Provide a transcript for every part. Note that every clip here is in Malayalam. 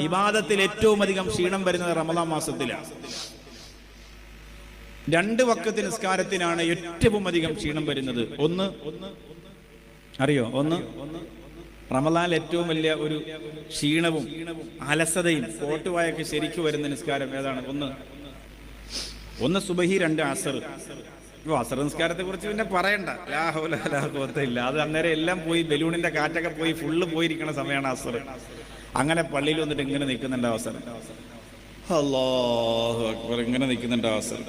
വിവാദത്തിൽ ഏറ്റവും അധികം ക്ഷീണം വരുന്നത് റമദാൻ മാസത്തിലാണ്. രണ്ട് വക്കത്ത് നിസ്കാരത്തിനാണ് ഏറ്റവും അധികം ക്ഷീണം വരുന്നത്. ഒന്ന് അറിയോ? ഒന്ന് റമദാനിൽ ഏറ്റവും വലിയ ഒരു ക്ഷീണവും അലസതയും കോട്ടുവായൊക്കെ ശരിക്കു വരുന്ന നിസ്കാരം ഏതാണ്? ഒന്ന് ഒന്ന് സുബഹി രണ്ട് അസർ. ഓ അസർ നിസ്കാരത്തെ കുറിച്ച് പിന്നെ പറയണ്ട. ലാഹോലാഹോത്തില്ല അത് അന്നേരം എല്ലാം പോയി ബലൂണിന്റെ കാറ്റൊക്കെ പോയി ഫുള്ള് പോയിരിക്കുന്ന സമയമാണ് അസർ. അങ്ങനെ പള്ളിയിൽ വന്നിട്ട് ഇങ്ങനെ നിൽക്കുന്നുണ്ട് അവസരം. അല്ലാഹു അക്ബർ ഇങ്ങനെ നിൽക്കുന്നുണ്ട് അവസരം.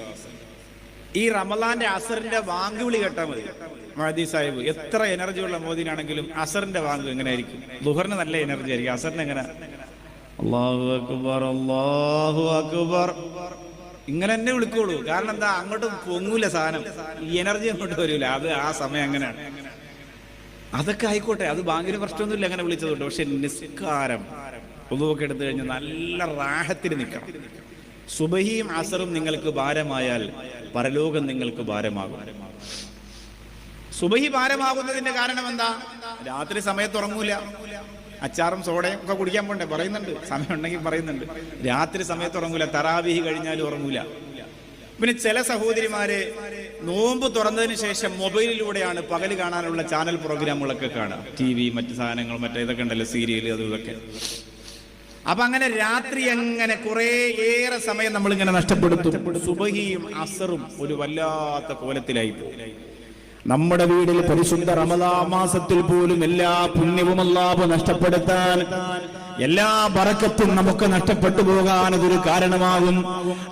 ഈ റമലാന്റെ അസറിന്റെ വാങ്ക് വിളി കേട്ടാൽ മതി. മഹദി സാഹിബ് എത്ര എനർജി ഉള്ള മോദിനാണെങ്കിലും അസറിന്റെ വാങ്ക് എങ്ങനെ ആയിരിക്കും. ദുഹറിന് നല്ല എനർജി ആയിരിക്കും. അസറിന് എങ്ങനെ? അള്ളാഹു അക്ബർ അള്ളാഹു അക്ബർ. ഇങ്ങനെ തന്നെ വിളിക്കോളൂ കാരണം എന്താ അങ്ങോട്ട് പൊങ്ങൂല സാധനം. ഈ എനർജി അങ്ങോട്ട് വരൂല. അത് ആ സമയം അങ്ങനെയാണ്. അതൊക്കെ ആയിക്കോട്ടെ അത് ബാങ്കിന് പ്രശ്നമൊന്നുമില്ല അങ്ങനെ വിളിച്ചതുണ്ട്. പക്ഷെ നിസ്കാരം പൊതുവൊക്കെ എടുത്തു കഴിഞ്ഞാൽ നല്ല റാഹത്തിൽ നിൽക്കണം. സുബഹിയും അസറും നിങ്ങൾക്ക് ഭാരമായാൽ പരലോകം നിങ്ങൾക്ക് ഭാരമാകും. സുബഹി ഭാരമാകുന്നതിന്റെ കാരണം എന്താ? രാത്രി സമയത്ത് ഉറങ്ങൂല. അച്ചാറും സോഡയും ഒക്കെ കുടിക്കാൻ പോണ്ടേ? പറയുന്നുണ്ട്. സമയം ഉണ്ടെങ്കിൽ പറയുന്നുണ്ട്. രാത്രി സമയത്ത് ഉറങ്ങൂല. തറാവിഹി കഴിഞ്ഞാലും ഉറങ്ങൂല. പിന്നെ ചില സഹോദരിമാര് നോമ്പ് തുറന്നതിന് ശേഷം മൊബൈലിലൂടെയാണ് പകൽ കാണാനുള്ള ചാനൽ പ്രോഗ്രാമുകളൊക്കെ കാണുക. ടി വി മറ്റു സാധനങ്ങൾ മറ്റേ ഇതൊക്കെ ഉണ്ടല്ലോ സീരിയൽ അതും ഇതൊക്കെ. അപ്പൊ അങ്ങനെ രാത്രി അങ്ങനെ കുറെ ഏറെ സമയം നമ്മൾ ഇങ്ങനെ നഷ്ടപ്പെടുത്തും. സുബഹിയും അസറും ഒരു വല്ലാത്ത കോലത്തിലായി പോകും നമ്മുടെ വീടിൽ പരിശുദ്ധ റമദാ മാസത്തിൽ പോലും എല്ലാ പുണ്യവും അല്ലാഹു നഷ്ടപ്പെടുത്താൻ എല്ലാ ബറക്കത്തും നമുക്ക് നഷ്ടപ്പെട്ടു പോകാൻ അതൊരു കാരണമാകും.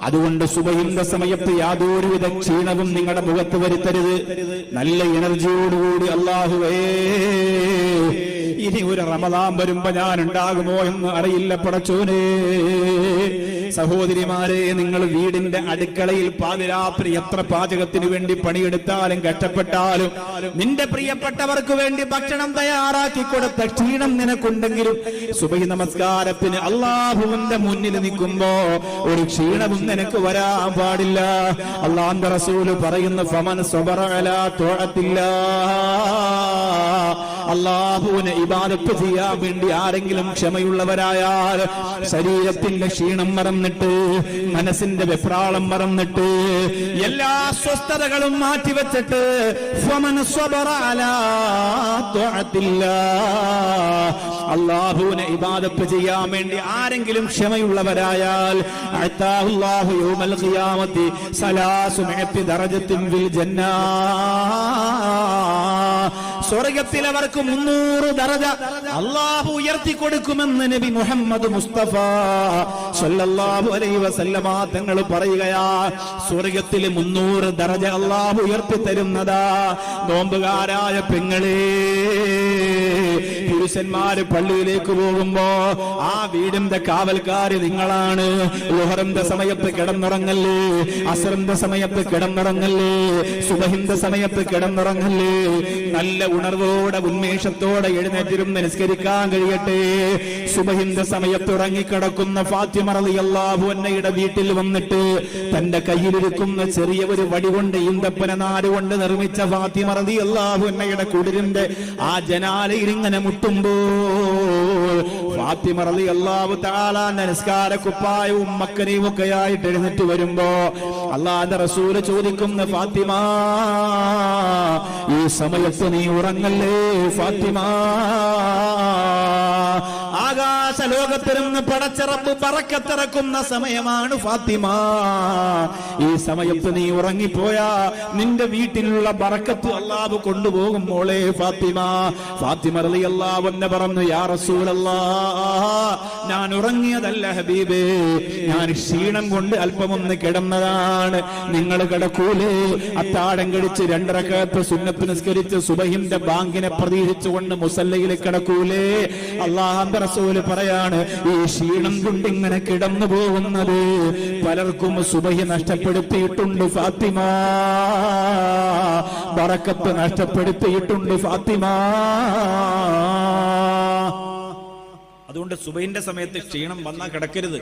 അതുകൊണ്ട് സുബഹിന്റെ സമയത്ത് യാതൊരുവിധ ക്ഷീണവും നിങ്ങളുടെ മുഖത്ത് വരുത്തരുത്. നല്ല എനർജിയോടുകൂടി അള്ളാഹുവേ ഇനി ഒരു റമദാൻ വരുമ്പോ ഞാൻ ഉണ്ടാകുമോ എന്ന് അറിയില്ല പടച്ചോനെ. സഹോദരിമാരെ നിങ്ങൾ വീടിന്റെ അടുക്കളയിൽ പാതിരാത്രി എത്ര പാചകത്തിന് വേണ്ടി പണിയെടുത്താലും കഷ്ടപ്പെട്ടാലും നിന്റെ പ്രിയപ്പെട്ടവർക്ക് വേണ്ടി ഭക്ഷണം തയ്യാറാക്കി കൊടുത്ത ക്ഷീണം നിനക്കുണ്ടെങ്കിലും സുബഹി നമസ്കാരത്തിന് അള്ളാഹുവിന്റെ മുന്നിൽ നിൽക്കുമ്പോ ഒരു ക്ഷീണവും നിനക്ക് വരാൻ പാടില്ല. അള്ളാന്റെ റസൂൽ പറയുന്ന ഫമൻ സ്വബറല തോഴത്തില്ല അള്ളാഹുവിനെ ഇബാദത്ത് ചെയ്യാൻ വേണ്ടി ആരെങ്കിലും ക്ഷമയുള്ളവരായാൽ ശരീരത്തിന്റെ ക്ഷീണം മറന്നിട്ട് മനസ്സിന്റെ വെപ്രാളം മറന്നിട്ട് എല്ലാ സ്വസ്ഥതകളും മാറ്റിവെച്ചിട്ട്. അള്ളാഹുവിനെ ഇബാദത്ത് ചെയ്യാൻ വേണ്ടി ആരെങ്കിലും ക്ഷമയുള്ളവരായാൽ അഅതാഹുല്ലാഹു യൗമൽ ഖിയാമത്തി സലാസു മിഅത്തി ദറജത്തിൻ വിൽ ജന്നാ സ്വർഗത്തിൽ അവർക്ക് മുന്നൂറ് ദറജ അള്ളാഹു ഉയർത്തി കൊടുക്കുമെന്ന് നബി മുഹമ്മദ് മുസ്തഫ സല്ലല്ലാഹു അലൈഹി വസല്ലമ തങ്ങൾ പറയുകയാ സ്വർഗത്തിൽ മുന്നൂറ് ദറജ അള്ളാഹു ഉയർത്തി തരുന്നതാ നോമ്പുകാരായ പെങ്ങളെ പുരുഷന്മാര് പള്ളിയിലേക്ക് പോകുമ്പോ ആ വീടിന്റെ കാവൽക്കാര് നിങ്ങളാണ്. ലുഹറിന്റെ സമയത്ത് കിടന്നുറങ്ങല്ലേ അസറിന്റെ സമയത്ത് കിടന്നുറങ്ങല്ലേ സുബഹിന്റെ സമയത്ത് കിടന്നുറങ്ങല്ലേ നല്ല ഉണർവോടെ ഉന്മേഷത്തോടെ എഴുന്നേറ്റിരും നിസ്കരിക്കാൻ കഴിയട്ടെ. സുബഹിന്റെ സമയത്തുറങ്ങിക്കിടക്കുന്ന ഫാത്തിമ റളിയല്ലാഹു അന്നയുടെ വീട്ടിൽ വന്നിട്ട് തന്റെ കയ്യിലിരിക്കുന്ന ചെറിയ ഒരു വടി കൊണ്ട് ഈന്തപ്പന നാട് കൊണ്ട് നിർമ്മിച്ച ഫാത്തിമ റളിയല്ലാഹു അന്നയുടെ കുടിരിന്റെ ആ ജനാലയിൽ ഇങ്ങനെ മുട്ടുമ്പോ ഫാത്തിമ റളിയല്ലാഹു തആല നമസ്കാര കുപ്പായവും മക്കനെയും ഒക്കെ ആയിട്ട് എഴുന്നേറ്റ് വരുമ്പോ അള്ളാന്റെ റസൂൽ ചോദിക്കുന്ന ഫാത്തിമ ഈ സമയത്ത് നീ ഉറങ്ങല്ലേ ഫാത്തിമ? ആകാശ ലോകത്തിരുന്ന് പടച്ചിറപ്പ് പറക്കത്തിറക്കുന്ന സമയമാണ് ഫാത്തിമ. ഈ സമയത്ത് നീ ഉറങ്ങിപ്പോയാ നിന്റെ വീട്ടിലുള്ള പറക്കത്ത് അള്ളാവ് കൊണ്ടുപോകും മോളെ ഫാത്തിമ. ഫാത്തിമ റളി അള്ളാവെന്നെ പറഞ്ഞു യാ റസൂലല്ലാ ഞാൻ ഉറങ്ങിയതല്ല ഹബീബേ. ഞാൻ ക്ഷീണം കൊണ്ട് അല്പമൊന്ന് കിടന്നതാണ്. നിങ്ങൾ കിടക്കൂലേ. അത്താടം കഴിച്ച് രണ്ടരക്കകത്ത് സുന്നത്ത് നിസ്കരിച്ച് സുബഹിന്റെ ബാങ്കിനെ പ്രതീക്ഷിച്ചുകൊണ്ട് മുസല്ലയിൽ കിടക്കൂലേ. അള്ളാഹന്റെ റസൂൽ പറയാണ് ഈ ക്ഷീണം കൊണ്ട് ഇങ്ങനെ കിടന്നു പോകുന്നത് പലർക്കും സുബഹി നഷ്ടപ്പെടുത്തിയിട്ടുണ്ട് ഫാത്തിമ. ബറക്കത്ത് നഷ്ടപ്പെടുത്തിയിട്ടുണ്ട് ഫാത്തിമ. അതുകൊണ്ട് സുബൈന്റെ സമയത്ത് ക്ഷീണം വന്നാൽ കിടക്കരുത്.